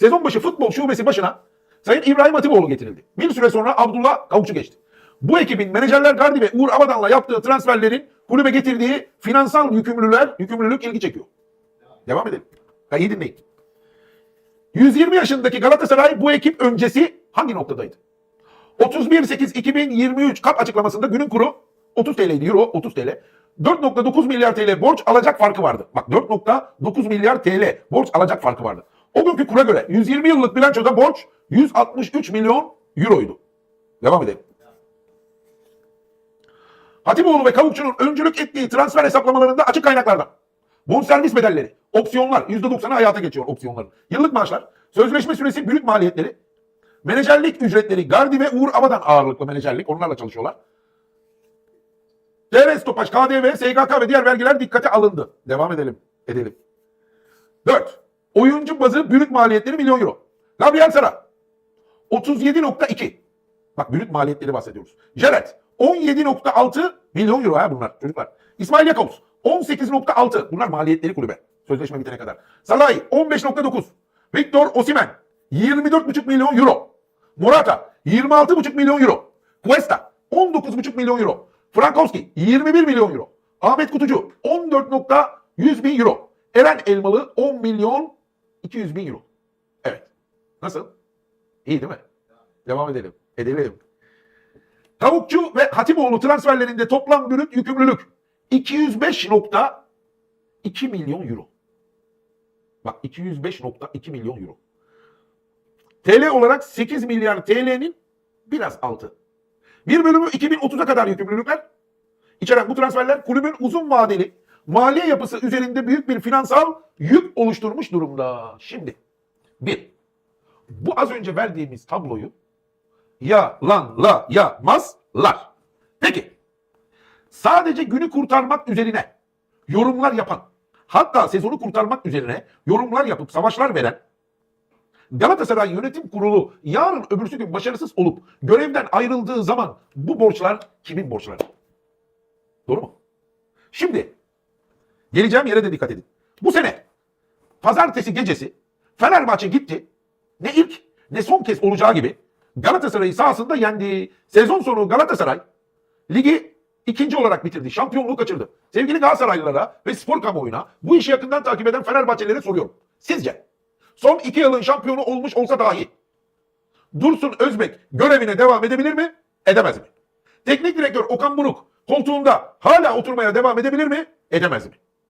Sezon başı futbol şubesi başına Sayın İbrahim Hatipoğlu getirildi. Bir süre sonra Abdullah Kavukçu geçti. Bu ekibin menajerler Gardi ve Uğur Abadan'la yaptığı transferlerin kulübe getirdiği finansal yükümlülükler, yükümlülük ilgi çekiyor. Devam edelim. Ha, iyi dinleyin. 120 yaşındaki Galatasaray bu ekip öncesi hangi noktadaydı? 31.8.2023 kap açıklamasında günün kuru 30 TL'ydi euro 30 TL. 4.9 milyar TL borç alacak farkı vardı. Bak 4.9 milyar TL borç alacak farkı vardı. O günkü kura göre 120 yıllık bilançoda borç 163 milyon euroydu. Devam edelim. Hatipoğlu ve Kavukçu'nun öncülük ettiği transfer hesaplamalarında açık kaynaklardan. Bonservis bedelleri, opsiyonlar, %90'ı hayata geçiyor opsiyonların. Yıllık maaşlar, sözleşme süresi, brüt maliyetleri, menajerlik ücretleri, Gardi ve Uğur Abadan ağırlıklı menajerlik, onlarla çalışıyorlar. TV stopaj, KDV, SGK ve diğer vergiler dikkate alındı. Devam edelim. Edelim. 4. Oyuncu bazı brüt maliyetleri milyon euro. Gabriel Sara 37.2. Bak brüt maliyetleri bahsediyoruz. Jared 17.6 milyon euro ha bunlar çocuklar. İsmail Jakobs 18.6. Bunlar maliyetleri kulübe. Sözleşme bitene kadar. Salah'ı 15.9. Victor Osimhen 24.5 milyon euro. Morata 26.5 milyon euro. Cuesta 19.5 milyon euro. Frankowski 21 milyon euro. Ahmet Kutucu 14.100 bin euro. Eren Elmalı 10 milyon 200 bin euro. Evet. Nasıl? İyi değil mi? Devam edelim. Edelim. Tavukçu ve Hatipoğlu transferlerinde toplam brüt yükümlülük 205.2 milyon euro. Bak 205.2 milyon euro. TL olarak 8 milyar TL'nin biraz altı. Bir bölümü 2030'a kadar yükümlülükler. İçeren bu transferler kulübün uzun vadeli maliye yapısı üzerinde büyük bir finansal yük oluşturmuş durumda. Şimdi bir, bu az önce verdiğimiz tabloyu yalanlayamazlar. Peki, sadece günü kurtarmak üzerine yorumlar yapan, hatta sezonu kurtarmak üzerine yorumlar yapıp savaşlar veren Galatasaray Yönetim Kurulu yarın öbürsü gün başarısız olup görevden ayrıldığı zaman bu borçlar kimin borçları? Doğru mu? Şimdi geleceğim yere de dikkat edin. Bu sene pazartesi gecesi Fenerbahçe gitti. Ne ilk ne son kez olacağı gibi Galatasaray'ı sahasında yendi. Sezon sonu Galatasaray ligi ikinci olarak bitirdi. Şampiyonluğu kaçırdı. Sevgili Galatasaraylılara ve spor kamuoyuna bu işi yakından takip eden Fenerbahçelilere soruyorum. Sizce son iki yılın şampiyonu olmuş olsa dahi Dursun Özbek görevine devam edebilir mi? Edemez mi? Teknik direktör Okan Buruk koltuğunda hala oturmaya devam edebilir mi? Edemez mi?